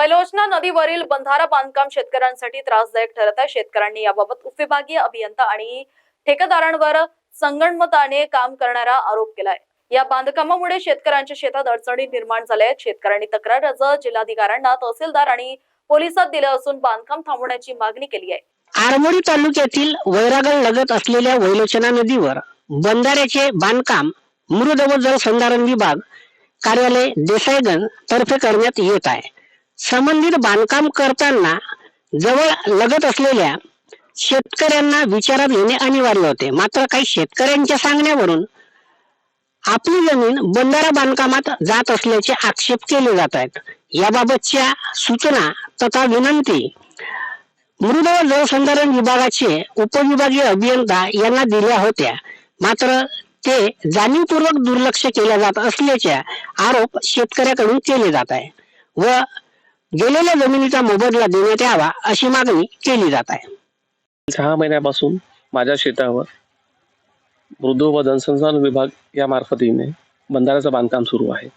वैलोचना नदीवरील बंधारा बांधकाम शेतकऱ्यांसाठी त्रासदायक ठरत आहे. शेतकऱ्यांनी याबाबत उपविभागीय अभियंता आणि ठेकेदारांवर संगणमताने काम करणारा आरोप केलाय. या बांधकामामुळे शेतकऱ्यांच्या शेतात अडचणी निर्माण झाल्या आहेत. शेतकऱ्यांनी तक्रार अर्ज जिल्हाधिकाऱ्यांना तहसीलदार आणि पोलिसात दिले असून बांधकाम थांबवण्याची मागणी केली आहे. आरमोडी तालुक्यातील वैरागड लगत असलेल्या वैलोचना नदीवर बंधाऱ्याचे बांधकाम मृद व जलसंधारण विभाग कार्यालय देसाईगंज तर्फे करण्यात येत आहे. संबंधित बांधकाम करताना जवळ लगत असलेल्या शेतकऱ्यांना विचारात घेणे अनिवार्य होते. मात्र काही शेतकऱ्यांच्या सांगण्यावरून आपली जमीन बंधारा बांधकामात जात असल्याचे आक्षेप केले जात आहेत. याबाबतच्या सूचना तथा विनंती मृद व जलसंधारण विभागाचे उपविभागीय अभियंता यांना दिल्या होत्या. मात्र ते जाणीवपूर्वक दुर्लक्ष केल्या जात असल्याच्या आरोप शेतकऱ्याकडून केले जात आहे व गेलेल्या जमिनीचा मोबदला देण्यात यावा अशी मागणी केली जात आहे. सहा महिन्यापासून माझ्या शेतावर मृदू व जनसंधारण विभाग या मार्फतीने बंधाऱ्याचं बांधकाम सुरू आहे.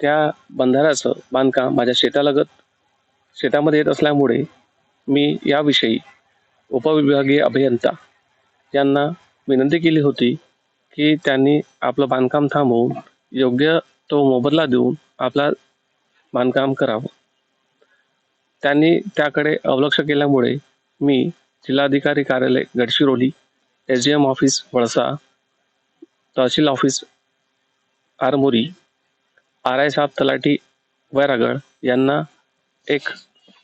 त्या बंधाऱ्याचं बांधकाम माझ्या शेतालगत शेतामध्ये येत असल्यामुळे मी याविषयी उपविभागीय अभियंता यांना विनंती केली होती की त्यांनी आपलं बांधकाम थांबवून योग्य तो मोबदला देऊन आपला बांधकाम करावं. त्यांनी त्याकडे अवलक्ष केल्यामुळे मी जिल्हाधिकारी कार्यालय Gadchiroli S D M office वळसा तहसील ऑफिस आरमोरी आर आय साहेब तलाठी वैरागड यांना एक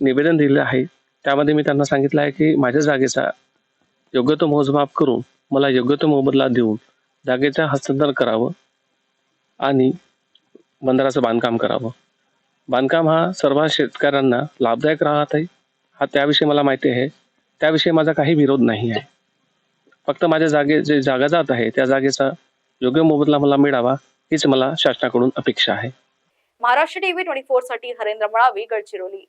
निवेदन दिले आहे. त्यामध्ये मी त्यांना सांगितलं आहे की माझ्या जागेचा योग्य तो मोजमाप करून मला योग्य तो मोबदला देऊन जागेचं हस्तांतरण करावं आणि बंदराचं बांधकाम करावं. बांधकाम हा सर्व शेतकऱ्यांना लाभदायक राहत आहे. हा त्याविषयी मला माहिती आहे. त्याविषयी माझा काही विरोध नाही आहे. फक्त माझ्या जागे जे जागा जात आहे त्या जागेचा योग्य मोबदला मला मिळावा हीच मला शासनाकडून अपेक्षा आहे. महाराष्ट्र टीव्ही ट्वेंटी फोरसाठी हरेंद्र मळावी गडचिरोली.